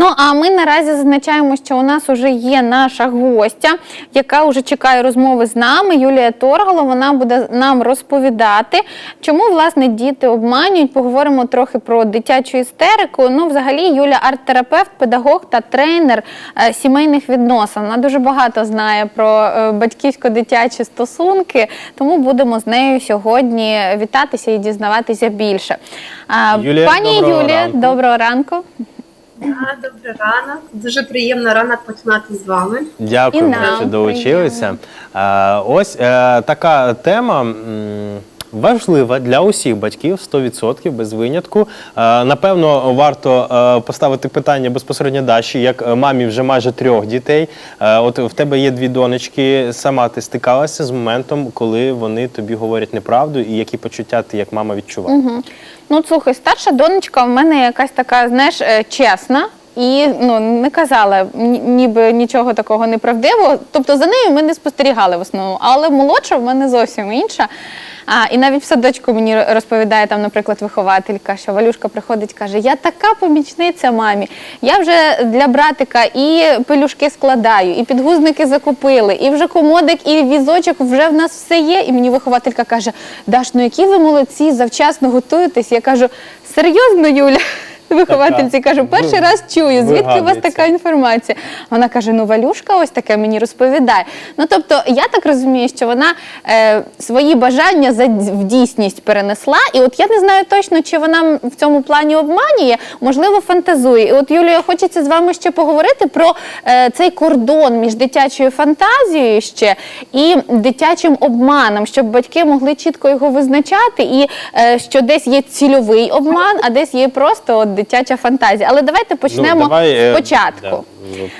Ну а ми наразі зазначаємо, що у нас вже є наша гостя, яка вже чекає розмови з нами. Юлія Торгало. Вона буде нам розповідати, чому власне діти обманюють. Поговоримо трохи про дитячу істерику. Ну, взагалі, Юля арт-терапевт, педагог та тренер е, сімейних відносин. Вона дуже багато знає про е, батьківсько-дитячі стосунки, тому будемо з нею сьогодні вітатися і дізнаватися більше. Юлія, Пані доброго Юлія, ранку. доброго ранку. Да, Добрий ранок. Дуже приємно ранок починати з вами. Дякую, І нам що долучилися. Е, ось е, така тема. м, Важлива для усіх батьків 100% без винятку. Е, напевно, варто е, поставити питання безпосередньо Даші, як е, мамі вже майже трьох дітей. От в тебе є дві донечки. Сама ти стикалася з моментом, коли вони тобі говорять неправду, і які почуття ти як мама відчувала? Ну, слухай, старша донечка в мене якась така, знаєш, чесна. І ну не казала ніби нічого такого неправдивого. Тобто за нею ми не спостерігали в основному. Але молодша в мене зовсім інша. А, і навіть в садочку мені розповідає там, наприклад, вихователька, що Валюшка приходить, каже: Я така помічниця мамі. Я вже для братика і пелюшки складаю, і підгузники закупили, і вже комодик, і візочок вже в нас все є. І мені вихователька каже: Даш, ну які ви молодці, завчасно готуєтесь. Я кажу, серйозно, Юля? Виховательці кажу, перший раз чую, звідки у вас така інформація? Вона каже: ну Валюшка ось таке мені розповідає. Ну тобто, я так розумію, що вона е, свої бажання за в дійсність перенесла. І от я не знаю точно, чи вона в цьому плані обманює, можливо, фантазує. І от Юлія, хочеться з вами ще поговорити про е, цей кордон між дитячою фантазією ще і дитячим обманом, щоб батьки могли чітко його визначати, і е, що десь є цільовий обман, а десь є просто от дитяча фантазія. Але давайте почнемо Ну, давай, е, спочатку. да,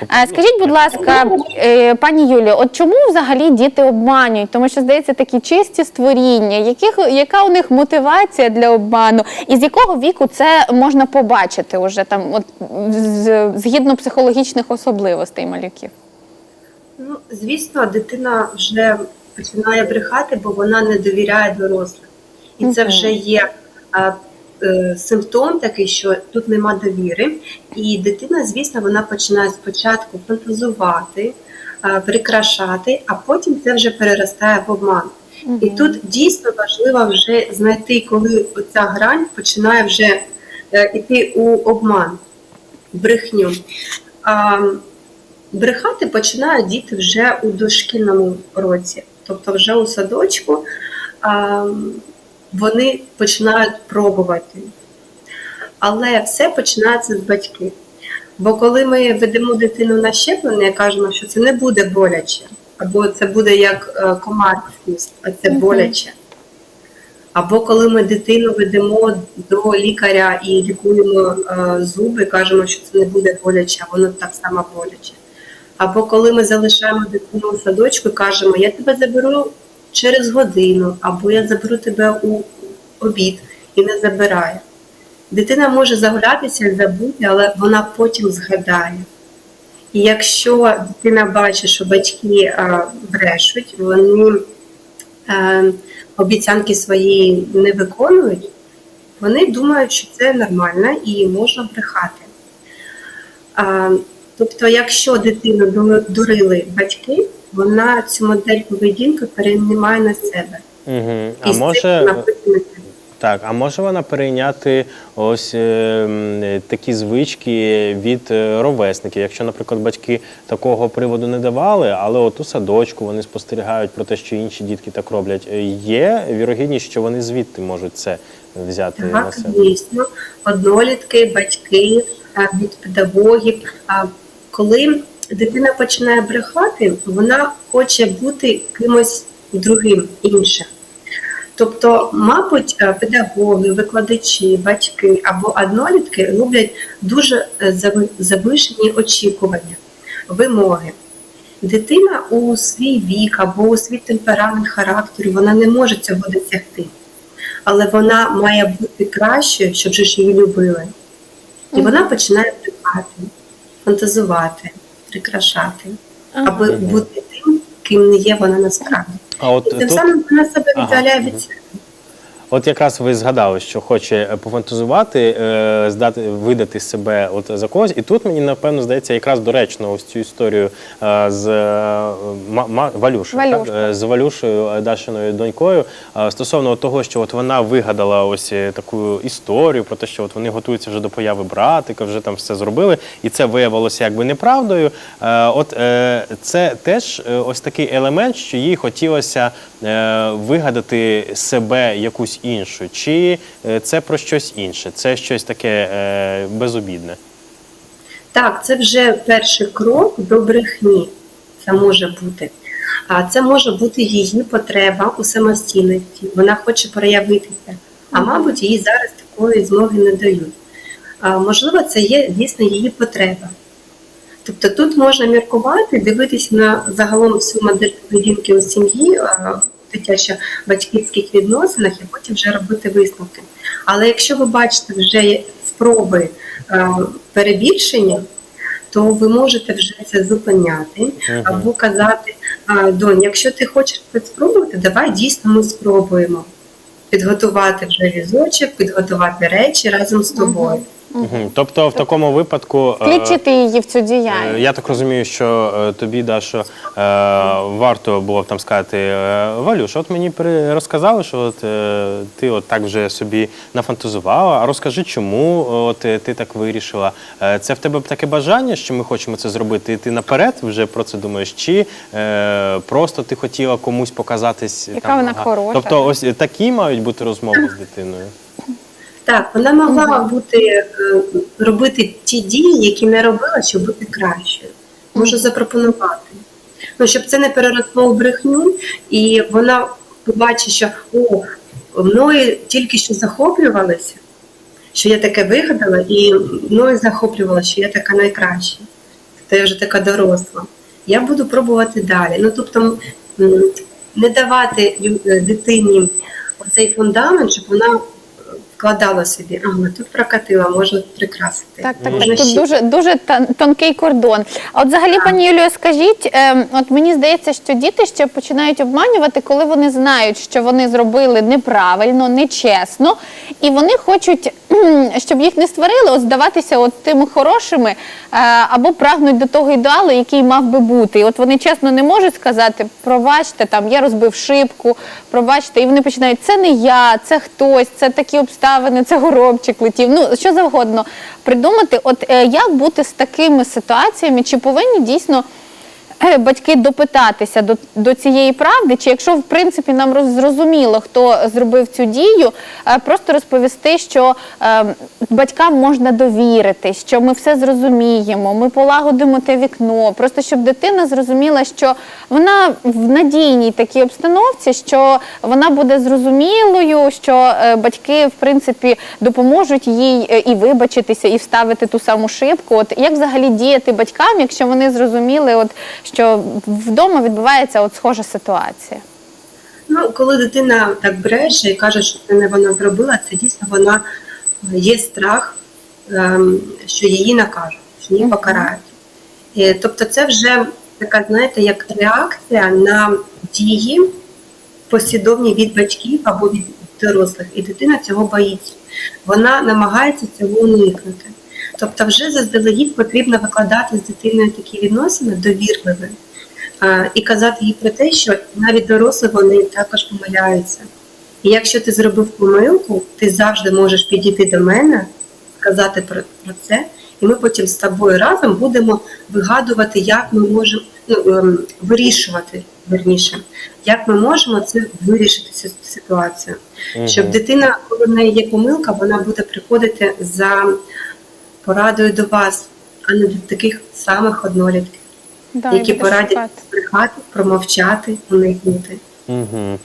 А, Скажіть, будь ласка, е, пані Юлію, от чому взагалі діти обманюють? Тому що здається такі чисті створіння, яких яка у них мотивація для обману, і з якого віку це можна побачити уже там, от з- згідно психологічних особливостей малюків? Ну, звісно, дитина вже починає брехати, бо вона не довіряє дорослим. І це вже є е, симптом такий, що тут нема довіри. І дитина, звісно, вона починає спочатку фантазувати, прикрашати, а потім це вже переростає в обман. І тут дійсно важливо вже знайти, коли ця грань починає вже е, іти у обман, брехню. А, брехати починають діти вже у дошкільному році, тобто вже у садочку а, вони починають пробувати. Але все починається з батьків. Бо коли ми ведемо дитину на щеплення кажемо, що це не буде боляче, або це буде як е, комар вкус, а це боляче. Або коли ми дитину ведемо до лікаря і лікуємо е, зуби, кажемо, що це не буде боляче, а воно так само боляче. Або коли ми залишаємо дитину у садочку і кажемо, я тебе заберу через годину, або я заберу тебе у обід і не забирає. Дитина може загулятися і забути, але вона потім згадає. І якщо дитина бачить, що батьки е, брешуть, вони е, обіцянки свої не виконують, вони думають, що це нормально і можна брехати. А, тобто, якщо дитину ду- дурили батьки, вона цю модель поведінки переймає на себе. Угу. А може. Так, а може вона перейняти ось е, такі звички від е, ровесників? Якщо, наприклад, батьки такого приводу не давали, але от у садочку вони спостерігають про те, що інші дітки так роблять. Е, Є вірогідність, що вони звідти можуть це взяти на Так, себе. дійсно, однолітки, батьки від педагогів. Коли дитина починає брехати, вона хоче бути кимось другим, іншим. Тобто, мабуть, е, педагоги, викладачі, батьки або однолітки роблять дуже е, завишені очікування, вимоги. Дитина у свій вік або у свій темперамент характеру вона не може цього досягти але вона має бути кращою, щоб ж її любили. І вона починає брехати, фантазувати, прикрашати, аби бути тим, ким не є вона насправді. А от І тим тут самим вона себе віддаляє від себе. От якраз ви згадали, що хоче е, пофантазувати, е, здати, видати себе от за когось. І тут мені напевно здається якраз доречно ось цю історію е, з Валюшею, так? З Валюшею Дашиною донькою стосовно того, що от вона вигадала ось таку історію про те, що от вони готуються вже до появи братика, вже там все зробили, і це виявилося якби неправдою. От це теж ось такий елемент, що їй хотілося вигадати себе якусь іншу, чи е, це про щось інше, це щось таке е, безобідне. Так, це вже перший крок до брехні. Це може бути. А це може бути її потреба у самостійності. Вона хоче проявитися. А мабуть, їй зараз такої змоги не дають. А, можливо, це є дійсно її потреба. Тобто тут можна міркувати, дивитися на загалом всю модель поведінки у сім'ї, дитячо-батьківських відносинах і потім вже робити висновки. Але якщо ви бачите вже є спроби е, перебільшення, то ви можете вже це зупиняти або казати, донь, якщо ти хочеш це спробувати, давай дійсно ми спробуємо підготувати вже візочок, підготувати речі разом з тобою. Мгм. Тобто, в такому випадку е, Включити її в цю Е, діяльність. Я так розумію, що е, тобі, Дашо, е, варто було б там сказати, е, Валюш, от мені при- розказали, що от, е, ти от так вже собі нафантазувала. А розкажи, чому от, е, ти так вирішила? Е, Це в тебе таке бажання, що ми хочемо це зробити, і ти наперед вже про це думаєш? Чи е, просто ти хотіла комусь показатись? Яка вона хороша. Тобто, ось такі мають бути розмови з дитиною. Так, вона могла бути е, робити ті дії, які не робила, щоб бути кращою. Можу запропонувати. Ну, щоб це не переросло у брехню, і вона побачить, що о, мною тільки що захоплювалася, що я таке вигадала, і мною захоплювалася, що я така найкраща. То я вже така доросла. Я буду пробувати далі. Ну, тобто, не давати е, дитині оцей фундамент, щоб вона вкладала собі, ага, тут прокатила, можна прикрасити. Так, так, так. Тут дуже дуже тон- тонкий кордон. А от взагалі, пані Юлію, скажіть, ем, от мені здається, що діти ще починають обманювати, коли вони знають, що вони зробили неправильно, нечесно, і вони хочуть, щоб їх не створили, от здаватися от тими хорошими, е, або прагнуть до того ідеалу, який мав би бути. І от вони чесно не можуть сказати, пробачте, там я розбив шибку, пробачте, і вони починають, це не я, це хтось, це такі обставини, це горобчик летів. Ну що завгодно придумати. От е, як бути з такими ситуаціями? Чи повинні дійсно батьки допитатися до, до цієї правди? Чи якщо в принципі нам роз- зрозуміло, хто зробив цю дію, е, просто розповісти, що е, батькам можна довірити, що ми все зрозуміємо, ми полагодимо те вікно, просто щоб дитина зрозуміла, що вона в надійній такій обстановці, що вона буде зрозумілою, що е, батьки в принципі допоможуть їй е, і вибачитися, і вставити ту саму шибку. От як взагалі діяти батькам, якщо вони зрозуміли, от що вдома відбувається от схожа ситуація? Ну, коли дитина так бреше і каже, що це не вона зробила, це дійсно вона е, є страх, ем, що її накажуть, що її покарають. Е, Тобто, це вже така, знаєте, як реакція на дії послідовні від батьків або від дорослих, і дитина цього боїться. Вона намагається цього уникнути. Тобто, вже заздалегідь потрібно викладати з дитиною такі відносини довірливі і казати їй про те, що навіть дорослі вони також помиляються. І якщо ти зробив помилку, ти завжди можеш підійти до мене, сказати про, про це, і ми потім з тобою разом будемо вигадувати, як ми можемо ну, ем, вирішувати верніше, як ми можемо це вирішити цю ситуацію. Щоб дитина, коли в неї є помилка, вона буде приходити за порадою до вас, а не до таких самих однолітків, Да, які порадять брехати, промовчати, уникнути. Угу.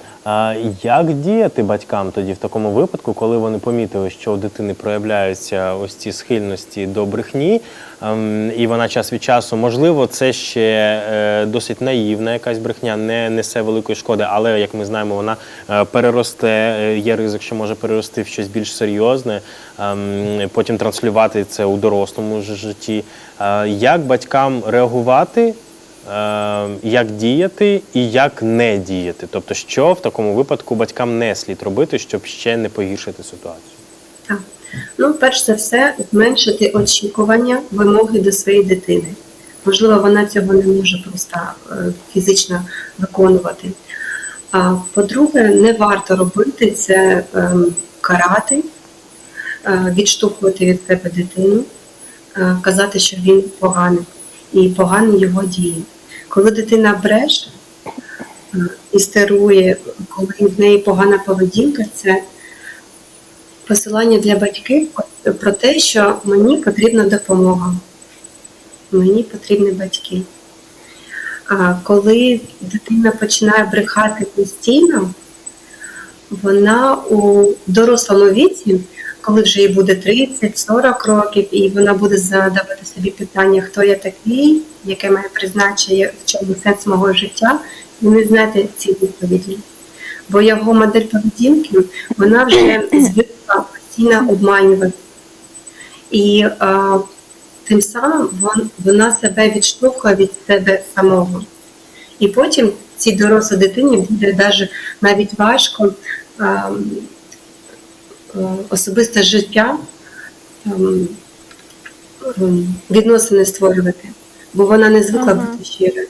Як діяти батькам тоді в такому випадку, коли вони помітили, що у дитини проявляються ось ці схильності до брехні, ем, і вона час від часу, можливо, це ще е, досить наївна якась брехня, не несе великої шкоди, але як ми знаємо, вона е, переросте, е, є ризик, що може перерости в щось більш серйозне, ем, потім транслювати це у дорослому житті. Як батькам реагувати? Е, як діяти і як не діяти. Тобто, що в такому випадку батькам не слід робити, щоб ще не погіршити ситуацію. Так. Ну, перш за все, зменшити очікування, вимоги до своєї дитини. Можливо, вона цього не може просто е, фізично виконувати. А по-друге, не варто робити це ем, карати, е, відштовхувати від себе дитину, е, казати, що він поганий і погані його дії. Коли дитина бреше, е, істерує, коли в неї погана поведінка, це посилання для батьків про те, що мені потрібна допомога. Мені потрібні батьки. А коли дитина починає брехати постійно, вона у дорослому віці, коли вже їй буде 30-40 років, і вона буде задавати собі питання, хто я такий, яке моє призначення, в чому сенс мого життя, ви не знаєте ці відповіді. Бо його модель поведінки вона вже звикла постійно обманювати. І а, тим самим вон, вона себе відштовхує від себе самого. І потім цій дорослій дитині буде навіть важко а, особисте життя ем, ем, відносини створювати, бо вона не звикла Ага. бути щирою.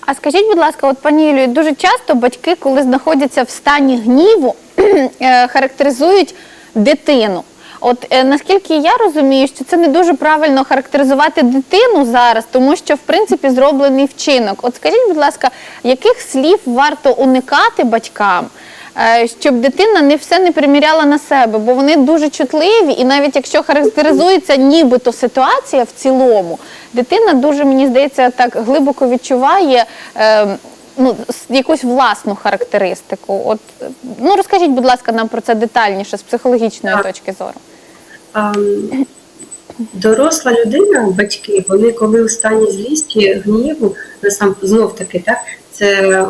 А скажіть, будь ласка, от пані Юлію, дуже часто батьки, коли знаходяться в стані гніву, е, характеризують дитину. От е, наскільки я розумію, що це не дуже правильно характеризувати дитину зараз, тому що в принципі зроблений вчинок. От скажіть, будь ласка, яких слів варто уникати батькам, е, щоб дитина не все не приміряла на себе, бо вони дуже чутливі, і навіть якщо характеризується нібито ситуація в цілому, дитина дуже мені здається так глибоко відчуває. Е, Ну, якусь власну характеристику. От е, ну розкажіть, будь ласка, нам про це детальніше з психологічної точки зору. Доросла людина, батьки, вони коли у стані злісті, гніву, знов таки, так, це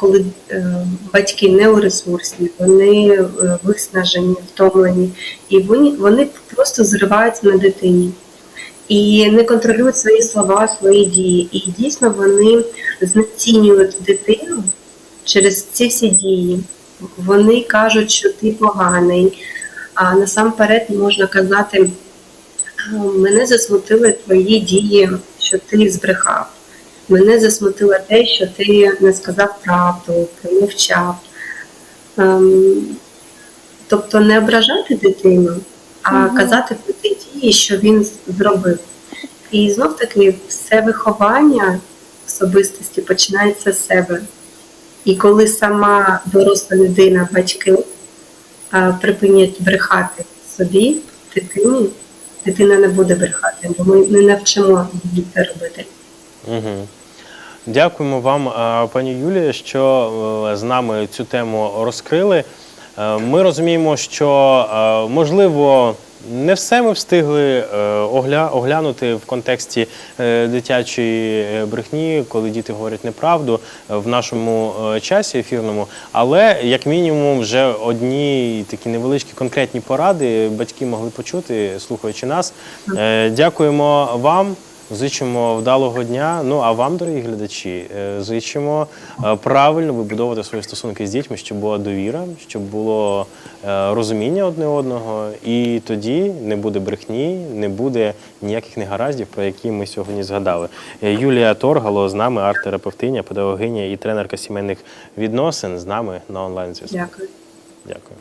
коли е, батьки не у ресурсі, вони е, виснажені, втомлені, і вони, вони просто зриваються на дитині і не контролюють свої слова, свої дії. І дійсно вони знецінюють дитину через ці всі дії. Вони кажуть, що ти поганий. А насамперед можна казати, мене засмутили твої дії, що ти збрехав. Мене засмутило те, що ти не сказав правду, промовчав. Ем, тобто не ображати дитину, а Мгм. казати про ті дії, що він зробив. І знов таки все виховання особистості починається з себе. І коли сама доросла людина, батьки а, припинять брехати собі, дитині, дитина не буде брехати, бо ми не навчимо її це робити. Угу. Дякуємо вам, пані Юлія, що е, з нами цю тему розкрили. Е, Ми розуміємо, що е, можливо не все ми встигли огля- оглянути в контексті дитячої брехні, коли діти говорять неправду в нашому часі ефірному. Але як мінімум, вже одні такі невеличкі конкретні поради батьки могли почути, слухаючи нас. Дякуємо вам. Зичимо вдалого дня. Ну а вам, дорогі глядачі, е, зичимо е, правильно вибудовувати свої стосунки з дітьми, щоб була довіра, щоб було е, розуміння одне одного, і тоді не буде брехні, не буде ніяких негараздів, про які ми сьогодні згадали. Юлія Торгало з нами, арт-терапевтиня, педагогиня і тренерка сімейних відносин з нами на онлайн зв'язку. Дякую. Дякую.